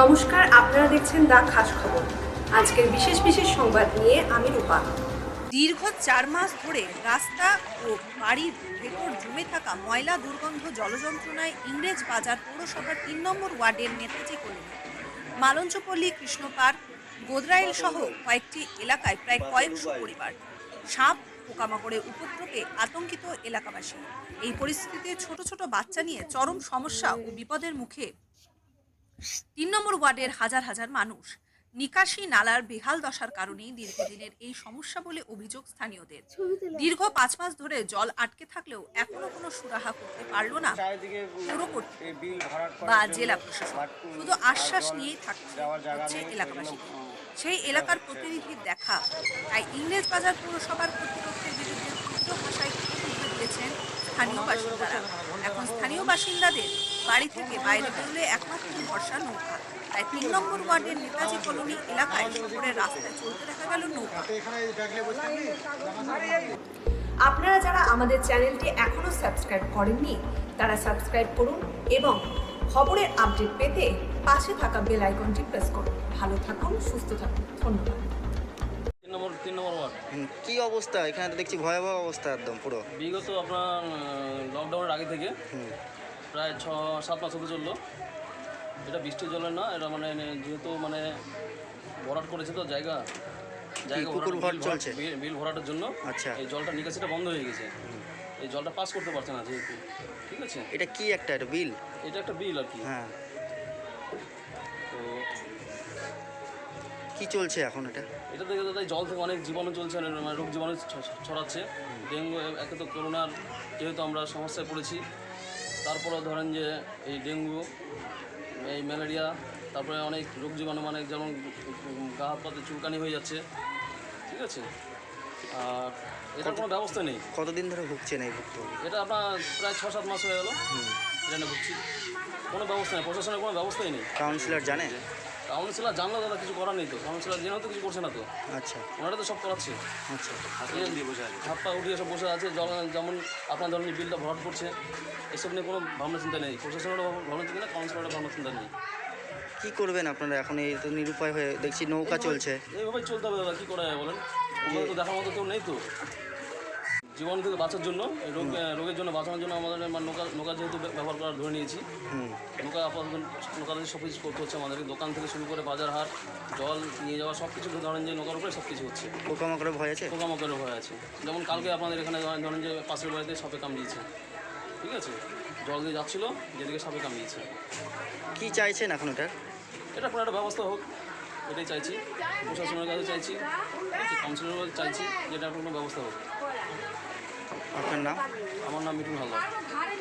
নমস্কার, আপনারা দেখছেন দা খাস খবর। আজকের বিশেষ বিশেষ সংবাদ নিয়ে আমি রূপা। দীর্ঘ চার মাস ধরে রাস্তা ও বাড়ির ভেতর জমে থাকা ময়লা দুর্গন্ধ জলযন্ত্রণায় ইংরেজ বাজার পৌরসভার তিন নম্বর ওয়ার্ডের নেতাজি কলোনি মালঞ্চপল্লী কৃষ্ণপাড় গোদরাইল সহ কয়েকটি এলাকায় প্রায় কয়েকশো পরিবার সাপ, পোকামাকড়ের উপদ্রবে আতঙ্কিত এলাকাবাসী। এই পরিস্থিতিতে ছোট ছোট বাচ্চা নিয়ে চরম সমস্যা ও বিপদের মুখে তিন নম্বর ওয়ার্ডের হাজার হাজার মানুষ। নিকাশি নালার বেহাল দশার কারণেই দীর্ঘদিনের এই সমস্যা বলে অভিযোগ স্থানীয়দের। দীর্ঘ পাঁচ মাস ধরে জল আটকে থাকলেও এখনও কোনো সুরাহা করতে পারল না পৌর বা জেলা প্রশাসন। শুধু আশ্বাস নিয়েই থাকছে এলাকাবাসী। সেই এলাকার প্রতিনিধির দেখা। তাই ইংরেজ বাজার পৌরসভার কর্তৃপক্ষের বিরুদ্ধে ভাষায় স্থানীয় বাসিন্দারা। এখন স্থানীয় বাসিন্দাদের বাড়ি থেকে বাইরে বেরোলে একমাত্র ভরসা নৌকা। তাই তিন নম্বর ওয়ার্ডের নেতাজি কলোনি এলাকায় শহরের রাস্তায় চলতে দেখা গেল নৌকা। আপনারা যারা আমাদের চ্যানেলটি এখনও সাবস্ক্রাইব করেননি তারা সাবস্ক্রাইব করুন এবং খবরের আপডেট পেতে পাশে থাকা বেল আইকনটি প্রেস করুন। ভালো থাকুন সুস্থ থাকুন। ধন্যবাদ। তিন নম্বর তিন নম্বর ওয়ার্ড। হুম, কি অবস্থা? এখানে তো দেখছি ভয়াবহ অবস্থা একদম পুরো। বিগত আপনার লকডাউনের আগে থেকে প্রায় ছ সাত মাস হতে চলল। এটা বৃষ্টির জলের না এটা মানে যেহেতু মানে ভরাট করেছে তো জায়গা জায়গা পুকুর ভরাট- চলছে? বিল- ভরাটের জন্য আচ্ছা। এই জলটা নিকাশিটা বন্ধ হয়ে গেছে। এই জলটা পাস করতে পারছে না যেহেতু। ঠিক আছে? এটা কি একটা এটা বিল? এটা একটা বিল আর কি। হ্যাঁ। তো কি চলছে এখন এটা? এটা থেকে দাদা জল থেকে অনেক জীবাণু চলছে মানে রোগ জীবাণু ছড়াচ্ছে। ডেঙ্গু একে তো করোনার যেহেতু আমরা সমস্যায় পড়েছি তারপরেও ধরেন যে এই ডেঙ্গু এই ম্যালেরিয়া তারপরে অনেক রোগ জীবাণু মানে যেমন গা হাত পাতে চুলকানি হয়ে যাচ্ছে ঠিক আছে? আর এটার কোনো ব্যবস্থা নেই। কতদিন ধরে ভুগছেন এই ভুগতে এটা আপনার প্রায় ছ সাত মাস হয়ে গেল। এটা নিয়ে ভুগছি। কোনো ব্যবস্থা নেই প্রশাসনের কোনো ব্যবস্থাই নেই। কাউন্সিলর জানে? কাউন্সিলর জানলেও দাদা কিছু করার নেই তো। কাউন্সিলর জেনেও তো কিছু করছে না তো। আচ্ছা। ওনারা তো সব করাচ্ছে। আচ্ছা। হাত পা উঠিয়ে সব বসে আছে। যেমন আপনার ধরনের বিলটা ভরাট করছে এসব নিয়ে কোনো ভাবনা চিন্তা নেই। প্রশাসনেরও ভাবনা চিন্তা নেই কাউন্সিলরেরও ভাবনা চিন্তা নেই। কি করবেন আপনারা এখন? এই তো নিরুপায় হয়ে দেখছি নৌকা চলছে। এইভাবেই চলতে হবে দাদা কী করা যায় বলেন? তো দেখার মতো কেউ নেই তো। জীবন থেকে বাঁচার জন্য রোগ রোগের জন্য বাঁচানোর জন্য আমাদের নৌকা নৌকা যেহেতু ব্যবহার করা ধরে নিয়েছি হুম। নৌকা আপাতত নৌকা সব কিছু করতে হচ্ছে আমাদেরকে। দোকান থেকে শুরু করে বাজার হাট জল নিয়ে যাওয়া সব কিছু ধরেন যে নৌকার উপরে সব কিছু হচ্ছে। পোকামাকড়ের ভয় আছে? পোকামাকড়ের ভয় আছে। যেমন কালকে আপনাদের এখানে ধরেন ধরেন যে পাশের বাড়িতে সাপে কামড়িয়েছে। ঠিক আছে? জল দিয়ে যাচ্ছিল যেদিকে সাপে কামড়িয়েছে। কী চাইছেন এখন এটা এটা কোনো একটা ব্যবস্থা হোক। এটাই চাইছি। প্রশাসনের কাছে চাইছি। কাউন্সিলরের কাছে চাইছি যেটা আপনার কোনো ব্যবস্থা হবে। আপনার নাম? আমার নাম মিঠুন হালদার।